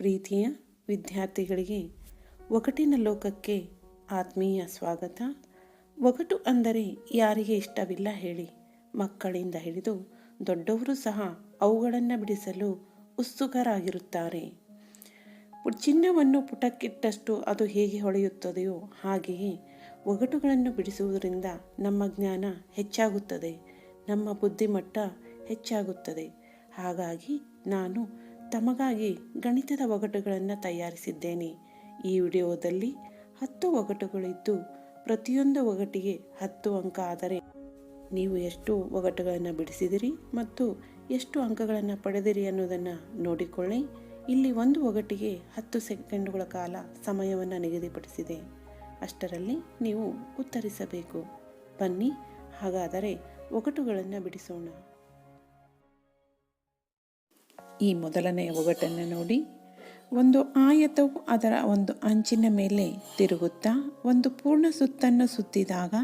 ಪ್ರೀತಿಯ ವಿದ್ಯಾರ್ಥಿಗಳಿಗೆ ಒಗಟಿನ ಲೋಕಕ್ಕೆ ಆತ್ಮೀಯ ಸ್ವಾಗತ. ಒಗಟು ಅಂದರೆ ಯಾರಿಗೆ ಇಷ್ಟವಿಲ್ಲ ಹೇಳಿ, ಮಕ್ಕಳಿಂದ ಹಿಡಿದು ದೊಡ್ಡವರು ಸಹ ಅವುಗಳನ್ನು ಬಿಡಿಸಲು ಉತ್ಸುಕರಾಗಿರುತ್ತಾರೆ. ಚಿನ್ನವನ್ನು ಪುಟಕ್ಕಿಟ್ಟಷ್ಟು ಅದು ಹೇಗೆ ಹೊಳೆಯುತ್ತದೆಯೋ ಹಾಗೆಯೇ ಒಗಟುಗಳನ್ನು ಬಿಡಿಸುವುದರಿಂದ ನಮ್ಮ ಜ್ಞಾನ ಹೆಚ್ಚಾಗುತ್ತದೆ, ನಮ್ಮ ಬುದ್ಧಿಮಟ್ಟ ಹೆಚ್ಚಾಗುತ್ತದೆ. ಹಾಗಾಗಿ ನಾನು ತಮಗಾಗಿ ಗಣಿತದ ಒಗಟುಗಳನ್ನು ತಯಾರಿಸಿದ್ದೇನೆ. ಈ ವಿಡಿಯೋದಲ್ಲಿ ಹತ್ತು ಒಗಟುಗಳಿದ್ದು ಪ್ರತಿಯೊಂದು ಒಗಟಿಗೆ ಹತ್ತು ಅಂಕ ಆದರೆ ನೀವು ಎಷ್ಟು ಒಗಟುಗಳನ್ನು ಬಿಡಿಸಿದಿರಿ ಮತ್ತು ಎಷ್ಟು ಅಂಕಗಳನ್ನು ಪಡೆದಿರಿ ಅನ್ನೋದನ್ನು ನೋಡಿಕೊಳ್ಳಿ. ಇಲ್ಲಿ ಒಂದು ಒಗಟಿಗೆ ಹತ್ತು ಸೆಕೆಂಡುಗಳ ಕಾಲ ಸಮಯವನ್ನು ನಿಗದಿಪಡಿಸಿದೆ. ಅಷ್ಟರಲ್ಲಿ ನೀವು ಉತ್ತರಿಸಬೇಕು. ಬನ್ನಿ, ಹಾಗಾದರೆ ಒಗಟುಗಳನ್ನು ಬಿಡಿಸೋಣ. ಈ ಮೊದಲನೆಯ ಒಗಟನ್ನು ನೋಡಿ. ಒಂದು ಆಯತವು ಅದರ ಒಂದು ಅಂಚಿನ ಮೇಲೆ ತಿರುಗುತ್ತಾ, ಒಂದು ಪೂರ್ಣ ಸುತ್ತನ್ನು ಸುತ್ತಿದಾಗ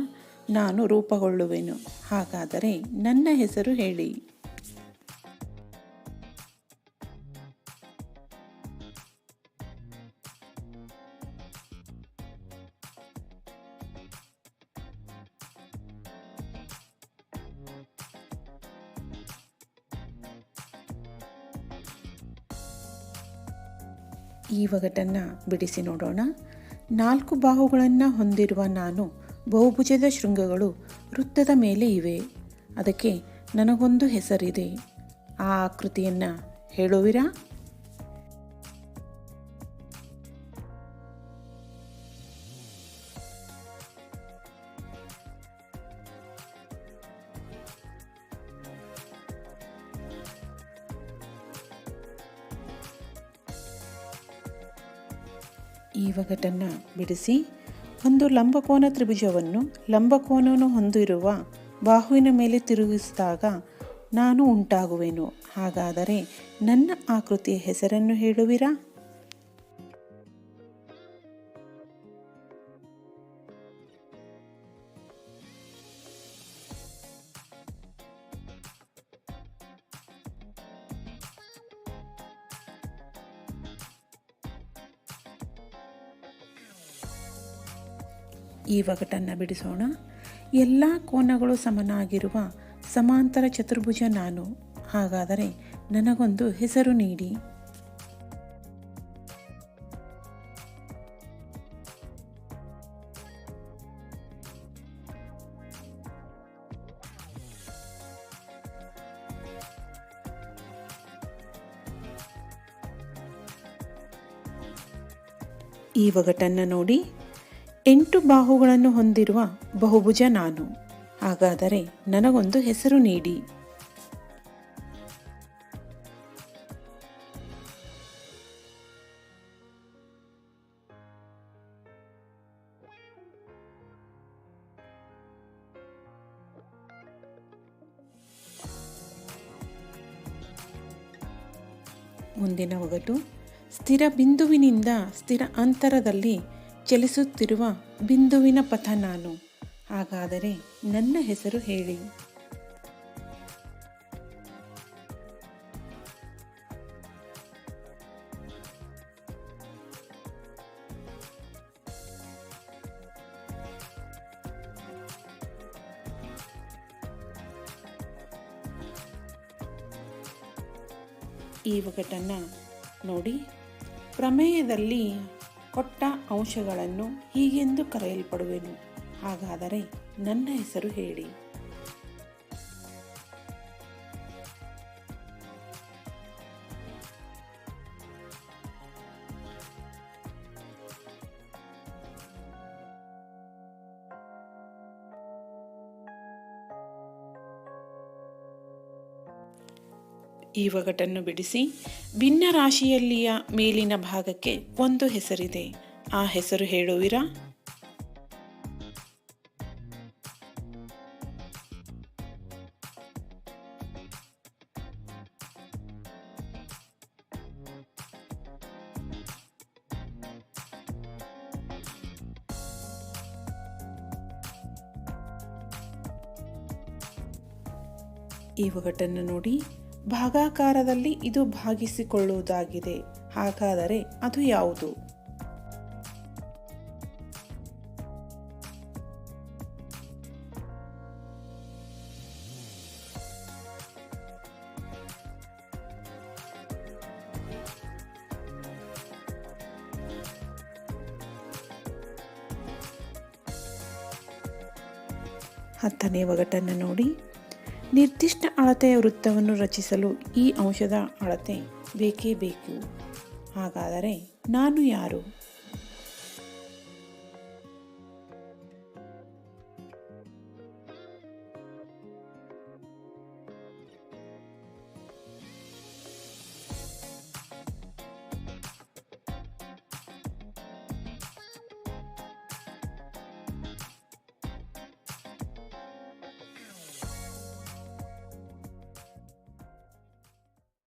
ನಾನು ರೂಪಗೊಳ್ಳುವೆನು. ಹಾಗಾದರೆ ನನ್ನ ಹೆಸರು ಹೇಳಿ. ಈ ಒಗಟನ್ನು ಬಿಡಿಸಿ ನೋಡೋಣ. ನಾಲ್ಕು ಬಾಹುಗಳನ್ನು ಹೊಂದಿರುವ ನಾನು ಬಹುಭುಜದ ಶೃಂಗಗಳು ವೃತ್ತದ ಮೇಲೆ ಇವೆ. ಅದಕ್ಕೆ ನನಗೊಂದು ಹೆಸರಿದೆ. ಆ ಆಕೃತಿಯನ್ನು ಹೇಳುವಿರಾ? ಈ ಒಗಟನ್ನು ಬಿಡಿಸಿ, ಒಂದು ಲಂಬಕೋನ ತ್ರಿಭುಜವನ್ನು ಲಂಬಕೋನವನ್ನು ಹೊಂದಿರುವ ಬಾಹುವಿನ ಮೇಲೆ ತಿರುಗಿಸಿದಾಗ ನಾನು ಉಂಟಾಗುವೆನು. ಹಾಗಾದರೆ ನನ್ನ ಆಕೃತಿಯ ಹೆಸರನ್ನು ಹೇಳುವಿರಾ? ಈ ಒಗಟನ್ನು ಬಿಡಿಸೋಣ. ಎಲ್ಲ ಕೋನಗಳು ಸಮನಾಗಿರುವ ಸಮಾಂತರ ಚತುರ್ಭುಜ ನಾನು. ಹಾಗಾದರೆ ನನಗೊಂದು ಹೆಸರು ನೀಡಿ. ಈ ಒಗಟನ್ನು ನೋಡಿ. ಎಂಟು ಬಾಹುಗಳನ್ನು ಹೊಂದಿರುವ ಬಹುಭುಜ ನಾನು. ಹಾಗಾದರೆ ನನಗೊಂದು ಹೆಸರು ನೀಡಿ. ಮುಂದಿನ ಒಗಟು, ಸ್ಥಿರ ಬಿಂದುವಿನಿಂದ ಸ್ಥಿರ ಅಂತರದಲ್ಲಿ ಚಲಿಸುತ್ತಿರುವ ಬಿಂದುವಿನ ಪಥ ನಾನು. ಹಾಗಾದರೆ ನನ್ನ ಹೆಸರು ಹೇಳಿ. ಈ ಒಗಟನ್ನು ನೋಡಿ ಪ್ರಮೇಯದಲ್ಲಿ ಕೊಟ್ಟ ಅಂಶಗಳನ್ನು ಹೀಗೆಂದು ಕರೆಯಲ್ಪಡುವೆನು. ಹಾಗಾದರೆ ನನ್ನ ಹೆಸರು ಹೇಳಿ. ಈ ಒಗಟನ್ನು ಬಿಡಿಸಿ ಭಿನ್ನ ರಾಶಿಯಲ್ಲಿಯ ಮೇಲಿನ ಭಾಗಕ್ಕೆ ಒಂದು ಹೆಸರಿದೆ. ಆ ಹೆಸರು ಹೇಳುವಿರಾ? ಈ ಒಗಟನ್ನು ನೋಡಿ ಭಾಗಾಕಾರದಲ್ಲಿ ಇದು ಭಾಗಿಸಿಕೊಳ್ಳುವುದಾಗಿದೆ. ಹಾಗಾದರೆ ಅದು ಯಾವುದು? ಹತ್ತನೇ ಒಗಟನ್ನು ನೋಡಿ. ನಿರ್ದಿಷ್ಟ ಅಳತೆಯ ವೃತ್ತವನ್ನು ರಚಿಸಲು ಈ ಅಂಶದ ಅಳತೆ ಬೇಕೇ ಬೇಕು. ಹಾಗಾದರೆ ನಾನು ಯಾರು?